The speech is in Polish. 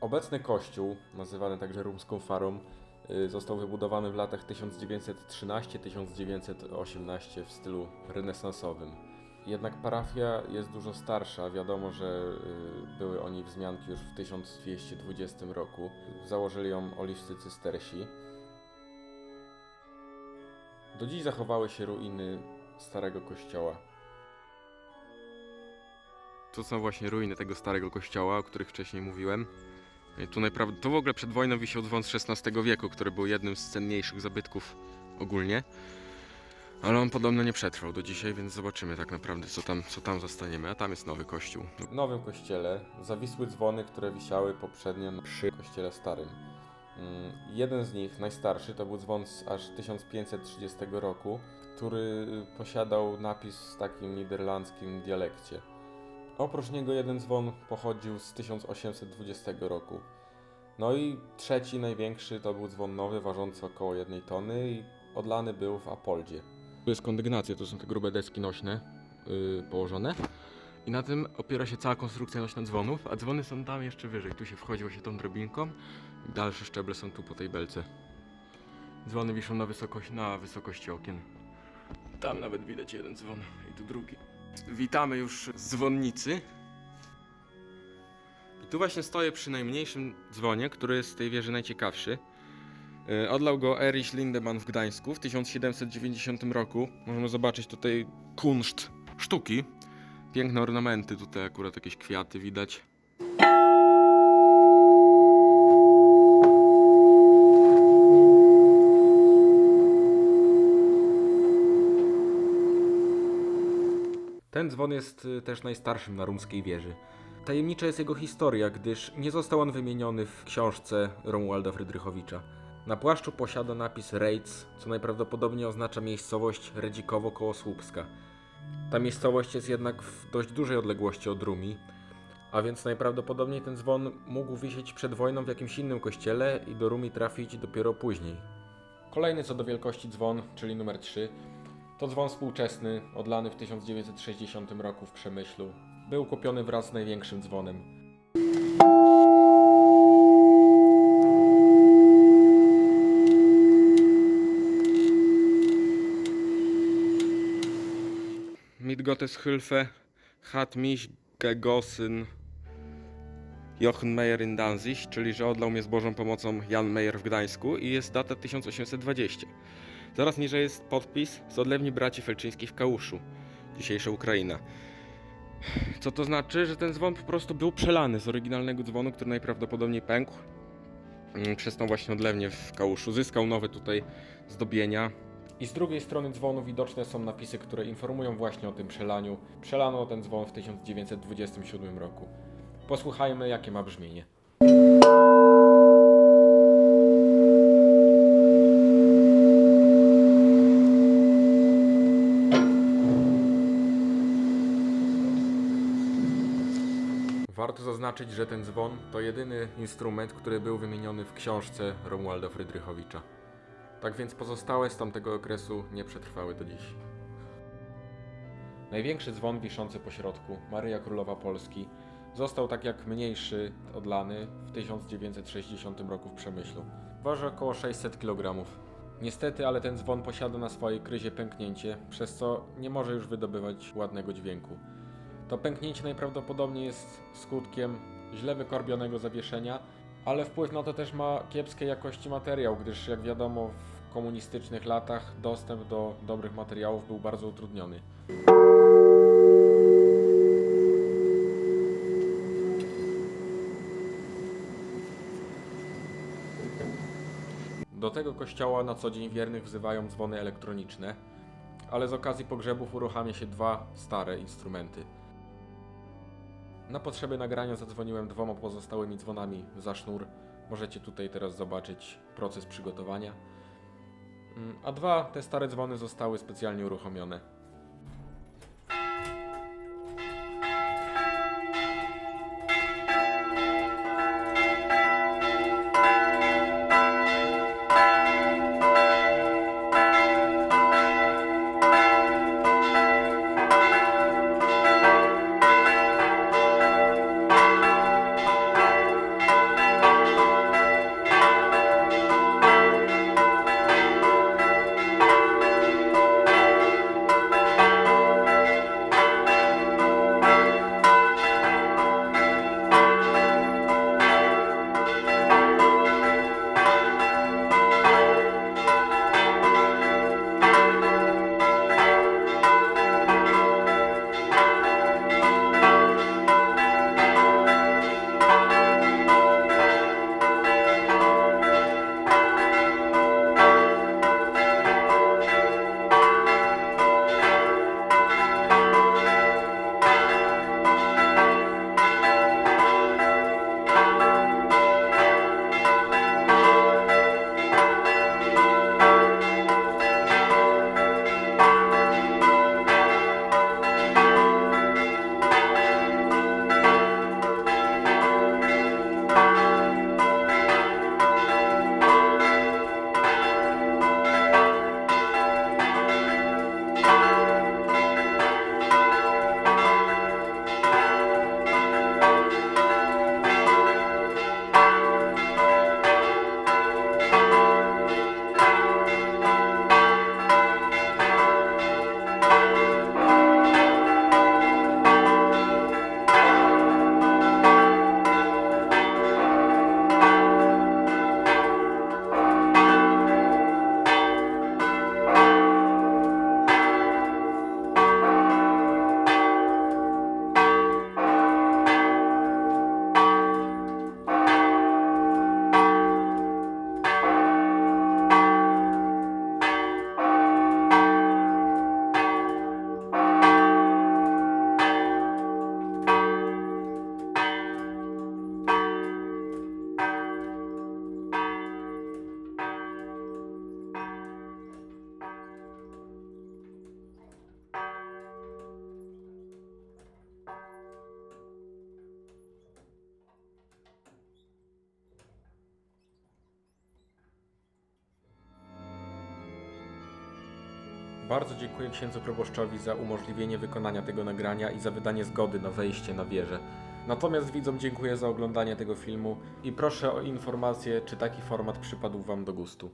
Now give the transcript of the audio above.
Obecny kościół, nazywany także rumską farą, y, został wybudowany w latach 1913-1918 w stylu renesansowym. Jednak parafia jest dużo starsza. Wiadomo, że y, były o niej wzmianki już w 1220 roku. Założyli ją oliwscy cystersi. Do dziś zachowały się ruiny starego kościoła. To są właśnie ruiny tego starego kościoła, o których wcześniej mówiłem. Tu, tu w ogóle przed wojną wisiał dzwon z XVI wieku, który był jednym z cenniejszych zabytków ogólnie. Ale on podobno nie przetrwał do dzisiaj, więc zobaczymy tak naprawdę, co tam, co tam zostaniemy. A tam jest nowy kościół. W nowym kościele zawisły dzwony, które wisiały poprzednio przy kościele starym. Mm, Jeden z nich, najstarszy, to był dzwon z aż 1530 roku, który posiadał napis w takim niderlandzkim dialekcie. Oprócz niego jeden dzwon pochodził z 1820 roku. No i trzeci, największy, to był dzwon nowy, ważący około jednej tony i odlany był w Apoldzie. Tu jest kondygnacja, to są te grube deski nośne yy, położone. I na tym opiera się cała konstrukcja nośna dzwonów, a dzwony są tam jeszcze wyżej. Tu się wchodzi właśnie tą drabinką i dalsze szczeble są tu po tej belce. Dzwony wiszą na, wysokości, na wysokości okien. Tam nawet widać jeden dzwon i tu drugi. Witamy już z dzwonnicy. I tu właśnie stoję przy najmniejszym dzwonie, który jest z tej wieży najciekawszy. Yy, Odlał go Erich Lindemann w Gdańsku w 1790 roku. Możemy zobaczyć tutaj kunszt sztuki. Piękne ornamenty, tutaj akurat jakieś kwiaty widać. Ten dzwon jest y, też najstarszym na rumskiej wieży. Tajemnicza jest jego historia, gdyż nie został on wymieniony w książce Romualda Frydrychowicza. Na płaszczu posiada napis Rejc, co najprawdopodobniej oznacza miejscowość Redzikowo koło Słupska. Ta miejscowość jest jednak w dość dużej odległości od Rumi, a więc najprawdopodobniej ten dzwon mógł wisieć przed wojną w jakimś innym kościele i do Rumi trafić dopiero później. Kolejny co do wielkości dzwon, czyli numer 3, to dzwon współczesny, odlany w 1960 roku w Przemyślu. Był kupiony wraz z największym dzwonem. Mit Gottes Hilfe hat mich gegossen Jochen Meyer in Danzig, czyli że odlał mnie z Bożą pomocą Jan Meyer w Gdańsku i jest data 1820. Zaraz niżej jest podpis z odlewni braci Felczyńskich w Kałuszu, dzisiejsza Ukraina. Co to znaczy? Że ten dzwon po prostu był przelany z oryginalnego dzwonu, który najprawdopodobniej pękł mm, przez tą właśnie odlewnię w Kałuszu. Zyskał nowe tutaj zdobienia. I z drugiej strony dzwonu widoczne są napisy, które informują właśnie o tym przelaniu. Przelano ten dzwon w 1927 roku. Posłuchajmy, jakie ma brzmienie. Warto zaznaczyć, że ten dzwon to jedyny instrument, który był wymieniony w książce Romualda Frydrychowicza. Tak więc pozostałe z tamtego okresu nie przetrwały do dziś. Największy dzwon wiszący po środku, Maryja Królowa Polski, został tak jak mniejszy odlany w 1960 roku w Przemyślu. Waży około 600 kg. Niestety, ale ten dzwon posiada na swojej kryzie pęknięcie, przez co nie może już wydobywać ładnego dźwięku. To pęknięcie najprawdopodobniej jest skutkiem źle wykorbionego zawieszenia, ale wpływ na to też ma kiepskiej jakości materiał, gdyż jak wiadomo w komunistycznych latach dostęp do dobrych materiałów był bardzo utrudniony. Do tego kościoła na co dzień wiernych wzywają dzwony elektroniczne, ale z okazji pogrzebów uruchamia się dwa stare instrumenty. Na potrzeby nagrania zadzwoniłem dwoma pozostałymi dzwonami za sznur. Możecie tutaj teraz zobaczyć proces przygotowania. Mm, A dwa te stare dzwony zostały specjalnie uruchomione. Bardzo dziękuję księdzu proboszczowi za umożliwienie wykonania tego nagrania i za wydanie zgody na wejście na wieżę. Natomiast widzom dziękuję za oglądanie tego filmu i proszę o informację, czy taki format przypadł Wam do gustu.